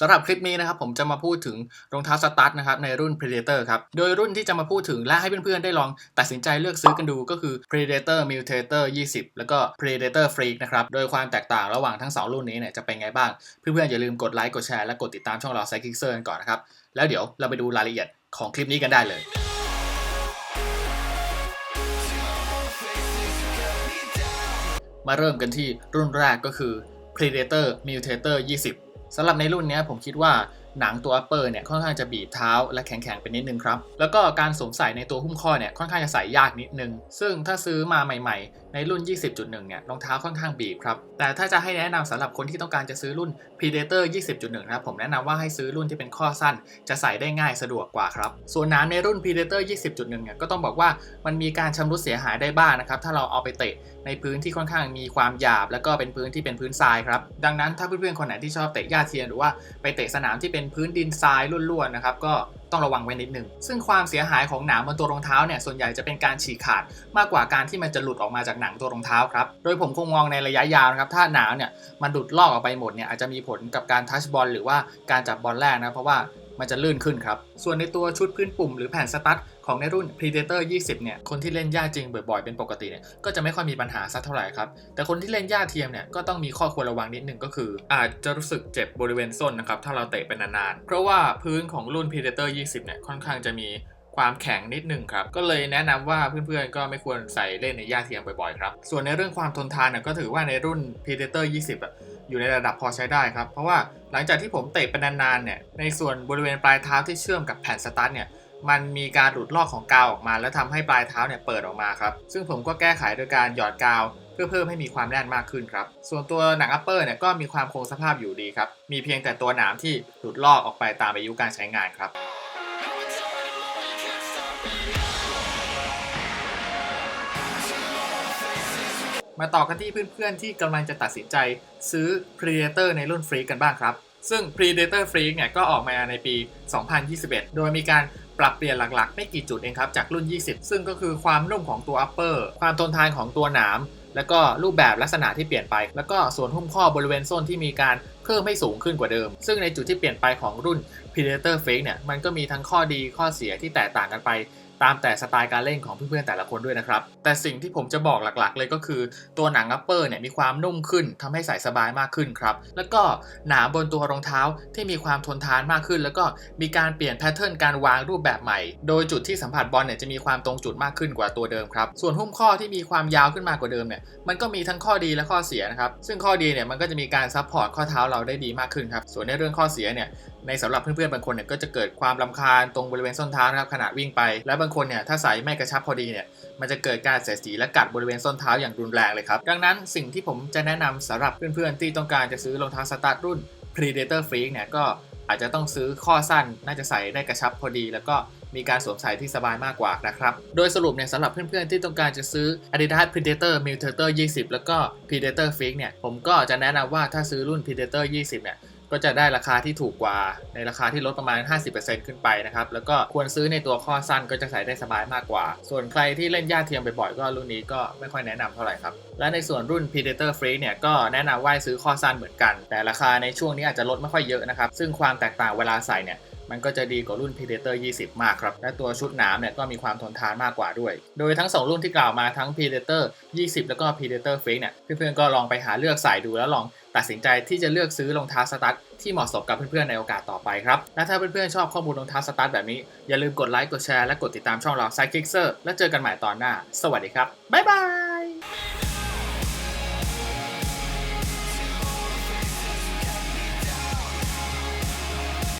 สำหรับคลิปนี้นะครับผมจะมาพูดถึงรองเท้าสตั๊ดนะครับในรุ่น Predator ครับ โดยรุ่นที่จะมาพูดถึงและให้เพื่อนๆได้ลองตัดสินใจเลือกซื้อกันดูก็คือ Predator Mutator 20 แล้วก็ Predator Freak นะครับ โดยความแตกต่างระหว่างทั้ง 2 รุ่นนี้เนี่ยจะเป็นไงบ้าง เพื่อนๆอย่าลืมกดไลค์กดแชร์และกดติดตามช่องเรา s ซ k i x e r กันก่อนนะครับ แล้วเดี๋ยวเราไปดูรายละเอียดของคลิปนี้กันได้เลยมาเริ่มกันที่รุ่นแรกก็คือ Predator Mutator 20 สำหรับในรุ่นนี้ผมคิดว่า หนังตัว upper เนี่ยค่อนข้างจะบีบเท้าและแข็งๆไปนิดนึงครับ แล้วก็การสวมใส่ในตัวหุ้มข้อเนี่ยค่อนข้างจะใส่ยากนิดนึง ซึ่งถ้าซื้อมาใหม่ๆ ในรุ่น 20.1 เนี่ยรองเท้าค่อนข้างบีบครับ แต่ถ้าจะให้แนะนำสำหรับคนที่ต้องการจะซื้อรุ่น Predator 20.1 นะครับผมแนะนำว่าให้ซื้อรุ่นที่เป็นข้อสั้น จะใส่ได้ง่ายสะดวกกว่าครับ ส่วนน้ำในรุ่น Predator 20.1 เนี่ยก็ต้องบอกว่ามันมีการชำรุดเสียหายได้บ้างนะครับถ้าเราเอาไปเตะในพื้นที่ค่อนข้างมีความหยาบ แล้วก็เป็นพื้นที่เป็นพื้นทรายครับดังนั้นถ้าเพื่อนๆคนไหนที่ชอบเตะหญ้าเทียนหรือว่าไปเตะสนามที่เป็นพื้นดินทรายล้วนๆนะครับก็ต้องระวังไว้นิดนึง ซึ่งความเสียหายของหนามบนตัวรองเท้าเนี่ยส่วนใหญ่จะเป็นการฉีกขาดมากกว่าการที่มันจะหลุดออกมาจากหนังตัวรองเท้าครับ โดยผมคงมองในระยะยาวนะครับ ถ้าหนามเนี่ยมันหลุดลอกออกไปหมดเนี่ยอาจจะมีผลกับการทัชบอลหรือว่าการจับบอลแรกนะเพราะว่า มันจะลื่นขึ้นครับ ส่วนในตัวชุดพื้นปุ่มหรือแผ่นสตั๊ดของในรุ่น Predator 20 เนี่ย คนที่เล่นหญ้าจริงบ่อยๆ เป็นปกติเนี่ย ก็จะไม่ค่อยมีปัญหาสักเท่าไหร่ครับ แต่คนที่เล่นหญ้าเทียมเนี่ย ก็ต้องมีข้อควรระวังนิดนึงก็คือ อาจจะรู้สึกเจ็บบริเวณส้นนะครับ ถ้าเราเตะเป็นนานๆ เพราะว่าพื้นของรุ่น Predator 20 เนี่ย ค่อนข้างจะมีความแข็งนิดหนึ่งครับ ก็เลยแนะนำว่าเพื่อนๆ ก็ไม่ควรใส่เล่นในหญ้าเทียมบ่อยๆ ครับ ส่วนในเรื่องความทนทานเนี่ยก็ถือว่าในรุ่น Predator 20อะ อยู่ในระดับพอใช้ได้ครับ เพราะว่าหลังจากที่ผมเตะเป็นนานๆเนี่ยในส่วนบริเวณปลายเท้าที่เชื่อมกับแผ่นสตาร์ทเนี่ยมันมีการหลุดลอกของกาวออกมา แล้วทำให้ปลายเท้าเนี่ยเปิดออกมาครับซึ่งผมก็แก้ไขโดยการหยอดกาวเพื่อเพิ่มให้มีความแน่นมากขึ้นครับ ส่วนตัวหนังอัปเปอร์เนี่ยก็มีความคงสภาพอยู่ดีครับ มีเพียงแต่ตัวหนามที่หลุดลอกออกไปตามอายุการใช้งานครับ มาต่อกันที่เพื่อนๆ ที่กำลังจะตัดสินใจซื้อ Predator ในรุ่น Freak กันบ้างครับ ซึ่ง Predator Freak เนี่ยก็ออกมาในปี 2021 โดยมีการปรับเปลี่ยนหลักๆ ไม่กี่จุดเองครับ จากรุ่น 20 ซึ่งก็คือความนุ่มของตัว upper ความทนทานของตัวหนาม แล้วก็รูปแบบลักษณะที่เปลี่ยนไป แล้วก็ส่วนหุ้มข้อบริเวณส้นที่มีการเพิ่มให้สูงขึ้นกว่าเดิม ซึ่งในจุดที่เปลี่ยนไปของรุ่น Predator Fake เนี่ยมันก็มีทั้งข้อดีข้อเสียที่แตกต่างกันไป ตามแต่สไตล์การเล่นของเพื่อนๆแต่ละคนด้วยนะครับ แต่สิ่งที่ผมจะบอกหลักๆ เลยก็คือตัวหนังอัปเปอร์เนี่ยมีความนุ่มขึ้นทำให้ใส่สบายมากขึ้นครับ แล้วก็หนาบนตัวรองเท้าที่มีความทนทานมากขึ้น แล้วก็มีการเปลี่ยนแพทเทิร์นการวางรูปแบบใหม่ โดยจุดที่สัมผัสบอลเนี่ยจะมีความตรงจุดมากขึ้นกว่าตัวเดิมครับ ส่วนหุ้มข้อที่มีความยาวขึ้นมากกว่าเดิมเนี่ย มันก็มีทั้งข้อดีและข้อเสียนะครับ ซึ่งข้อดีเนี่ยมันก็จะมีการซัพพอร์ตข้อเท้าเราได้ดีมากขึ้นครับ ส่วนในเรื่องข้อเสียเนี่ย ในสำหรับเพื่อนๆบางคนเนี่ยก็จะเกิดความลำคาญตรงบริเวณส้นเท้านะครับขณะวิ่งไป และบางคนเนี่ยถ้าใส่ไม่กระชับพอดีเนี่ยมันจะเกิดการเสียดสีและกัดบริเวณส้นเท้าอย่างรุนแรงเลยครับ ดังนั้นสิ่งที่ผมจะแนะนำสำหรับเพื่อนๆที่ต้องการจะซื้อรองเท้าสตาร์ทรุ่น Predator Freak เนี่ยก็อาจจะต้องซื้อข้อสั้นน่าจะใส่ได้กระชับพอดี แล้วก็มีการสวมใส่ที่สบายมากกว่านะครับ โดยสรุปเนี่ยสำหรับเพื่อนๆที่ต้องการจะซื้อ Adidas Predator Mutator 20 แล้วก็ Predator Freak เนี่ยผมก็จะแนะนำว่าถ้าซื้อรุ่น Predator 20 เนี่ย ก็จะได้ราคาที่ถูกกว่าในราคาที่ลดประมาณ 50%ขึ้นไปนะครับแล้วก็ควรซื้อในตัวข้อสั้นก็จะใส่ได้สบายมากกว่า ส่วนใครที่เล่นหญ้าเทียมบ่อยๆก็รุ่นนี้ก็ไม่ค่อยแนะนำเท่าไหร่ครับและในส่วนรุ่น Predator Free เนี่ยก็แนะนำว่าให้ซื้อข้อสั้นเหมือนกัน แต่ราคาในช่วงนี้อาจจะลดไม่ค่อยเยอะนะครับซึ่งความแตกต่างเวลาใส่เนี่ย มันก็จะดีกว่ารุ่น Predator 20 มากครับ และตัวชุดหนามเนี่ยก็มีความทนทานมากกว่าด้วย โดยทั้ง 2 รุ่นที่กล่าวมาทั้ง Predator 20 แล้วก็ Predator Fake เนี่ยเพื่อนๆก็ลองไปหาเลือกใส่ดูแล้วลองตัดสินใจที่จะเลือกซื้อรองเท้าสตั๊ดที่เหมาะสมกับเพื่อนๆในโอกาสต่อไปครับ และถ้าเพื่อนๆชอบข้อมูลรองเท้าสตั๊ดแบบนี้ อย่าลืมกดไลค์กดแชร์และกดติดตามช่องเรา s i d e k i c k e r แล้วเจอกันใหม่ตอนหน้า สวัสดีครับบ๊ายบาย